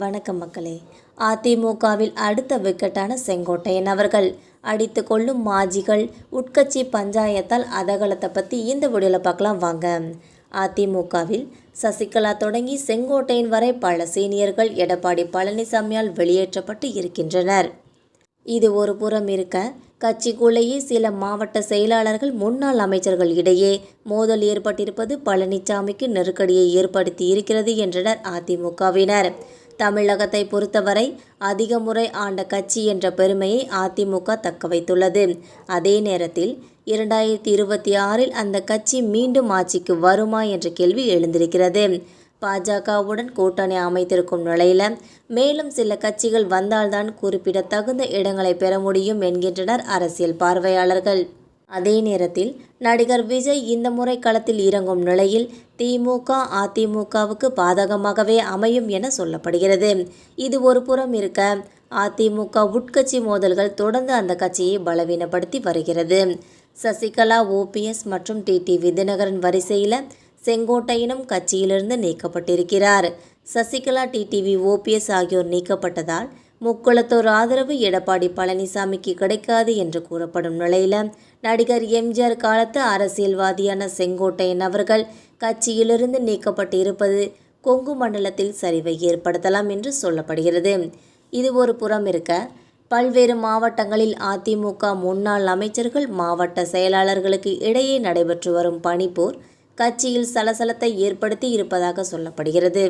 வணக்கம் மக்களே. அதிமுகவில் அடுத்த விக்கெட்டான செங்கோட்டையன் அவர்கள். அடித்து கொள்ளும் மாஜிகள் உட்கட்சி பஞ்சாயத்தால் அதகலத்தை பற்றி இந்த வீடியோவில் பார்க்கலாம் வாங்க. அதிமுகவில் சசிகலா தொடங்கி செங்கோட்டையன் வரை பல சீனியர்கள் எடப்பாடி பழனிசாமியால் வெளியேற்றப்பட்டு இருக்கின்றனர். இது ஒரு புறம் இருக்க கட்சிக்குள்ளேயே சில மாவட்ட செயலாளர்கள் முன்னாள் அமைச்சர்கள் இடையே மோதல் ஏற்பட்டிருப்பது பழனிசாமிக்கு நெருக்கடியை ஏற்படுத்தி இருக்கிறது என்றனர் அதிமுகவினர். தமிழகத்தை பொறுத்தவரை அதிக முறை ஆண்ட கட்சி என்ற பெருமையை அதிமுக தக்க வைத்துள்ளது. அதே நேரத்தில் இரண்டாயிரத்தி இருபத்தி ஆறில் அந்த கட்சி மீண்டும் ஆட்சிக்கு வருமா என்ற கேள்வி எழுந்திருக்கிறது. பாஜகவுடன் கூட்டணி அமைத்திருக்கும் நிலையில் மேலும் சில கட்சிகள் வந்தால்தான் குறிப்பிடத்தகுந்த இடங்களை பெற முடியும் என்கின்றனர் அரசியல் பார்வையாளர்கள். அதே நேரத்தில் நடிகர் விஜய் இந்த முறை களத்தில் இறங்கும் நிலையில் திமுக அதிமுகவுக்கு பாதகமாகவே அமையும் என சொல்லப்படுகிறது. இது ஒரு புறம் இருக்க அதிமுக உட்கட்சி மோதல்கள் தொடர்ந்து அந்த கட்சியை பலவீனப்படுத்தி வருகிறது. சசிகலா ஓபிஎஸ் மற்றும் டிடிவி தினகரன் வரிசையில் செங்கோட்டையனும் கட்சியிலிருந்து நீக்கப்பட்டிருக்கிறார். சசிகலா டிடிவி ஓபிஎஸ் ஆகியோர் நீக்கப்பட்டதால் முக்குளத்தோர் ஆதரவு எடப்பாடி பழனிசாமிக்கு கிடைக்காது என்று கூறப்படும் நிலையில் நடிகர் எம்ஜிஆர் காலத்து அரசியல்வாதியான செங்கோட்டையன் அவர்கள் கட்சியிலிருந்து நீக்கப்பட்டு இருப்பது கொங்கு மண்டலத்தில் சரிவை ஏற்படுத்தலாம் என்று சொல்லப்படுகிறது. இது ஒரு புறம் இருக்க பல்வேறு மாவட்டங்களில் அதிமுக முன்னாள் அமைச்சர்கள் மாவட்ட செயலாளர்களுக்கு இடையே நடைபெற்று வரும் பணிப்போர் கட்சியில் சலசலத்தை ஏற்படுத்தி இருப்பதாக சொல்லப்படுகிறது.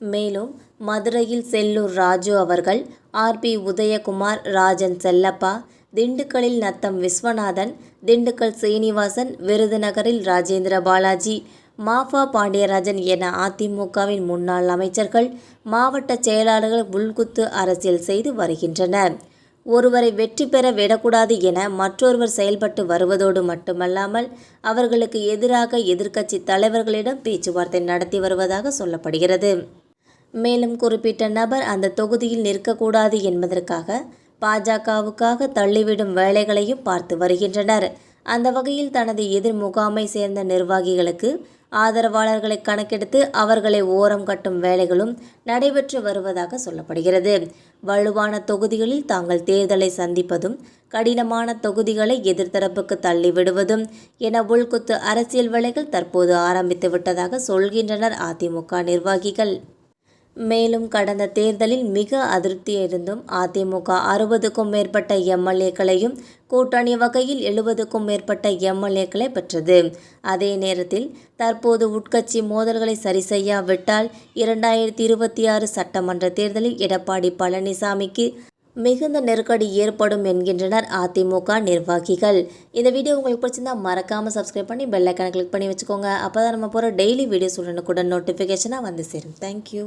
மேலும் மதுரையில் செல்லூர் ராஜு அவர்கள் ஆர்பி உதயகுமார் ராஜன் செல்லப்பா திண்டுக்கலில் நத்தம் விஸ்வநாதன் திண்டுக்கல் சீனிவாசன் விருதுநகரில் ராஜேந்திர பாலாஜி மாஃபா பாண்டியராஜன் என அதிமுகவின் முன்னாள் அமைச்சர்கள் மாவட்ட செயலாளர்கள் உள்குத்து அரசியல் செய்து வருகின்றனர். ஒருவரை வெற்றி பெற விடக்கூடாது என மற்றொருவர் செயல்பட்டு வருவதோடு மட்டுமல்லாமல் அவர்களுக்கு எதிராக எதிர்க்கட்சி தலைவர்களிடம் பேச்சுவார்த்தை நடத்தி வருவதாக சொல்லப்படுகிறது. மேலும் குறிப்பிட்ட நபர் அந்த தொகுதியில் நிற்கக்கூடாது என்பதற்காக பாஜகவுக்காக தள்ளிவிடும் வேலைகளையும் பார்த்து வருகின்றனர். அந்த வகையில் தனது எதிர் முகாமை சேர்ந்த நிர்வாகிகளுக்கு ஆதரவாளர்களை கணக்கெடுத்து அவர்களை ஓரம் கட்டும் வேலைகளும் நடைபெற்று வருவதாக சொல்லப்படுகிறது. வலுவான தொகுதிகளில் தாங்கள் தேர்தலை சந்திப்பதும் கடினமான தொகுதிகளை எதிர்த்தரப்புக்கு தள்ளிவிடுவதும் என உள்குத்து அரசியல் வேலைகள் தற்போது ஆரம்பித்து விட்டதாக சொல்கின்றனர் அதிமுக நிர்வாகிகள். மேலும் கடந்த தேர்தலில் மிக அதிருப்தியிருந்தும் அதிமுக அறுபதுக்கும் மேற்பட்ட எம்எல்ஏக்களையும் கூட்டணி வகையில் எழுபதுக்கும் மேற்பட்ட எம்எல்ஏக்களை பெற்றது. அதே நேரத்தில் தற்போது உட்கட்சி மோதல்களை சரி செய்யாவிட்டால் இரண்டாயிரத்தி இருபத்தி ஆறு சட்டமன்ற தேர்தலில் எடப்பாடி பழனிசாமிக்கு மிகுந்த நெருக்கடி ஏற்படும் என்கின்றனர் அதிமுக நிர்வாகிகள். இந்த வீடியோ உங்களுக்கு பிடிச்சிருந்தா மறக்காமல் சப்ஸ்கிரைப் பண்ணி பெல்லைக்கான கிளிக் பண்ணி வச்சுக்கோங்க. அப்போ தான் நம்ம போகிற டெய்லி வீடியோஸ் உடனுக்குடன் நோட்டிஃபிகேஷனாக வந்து சேரும். தேங்க்யூ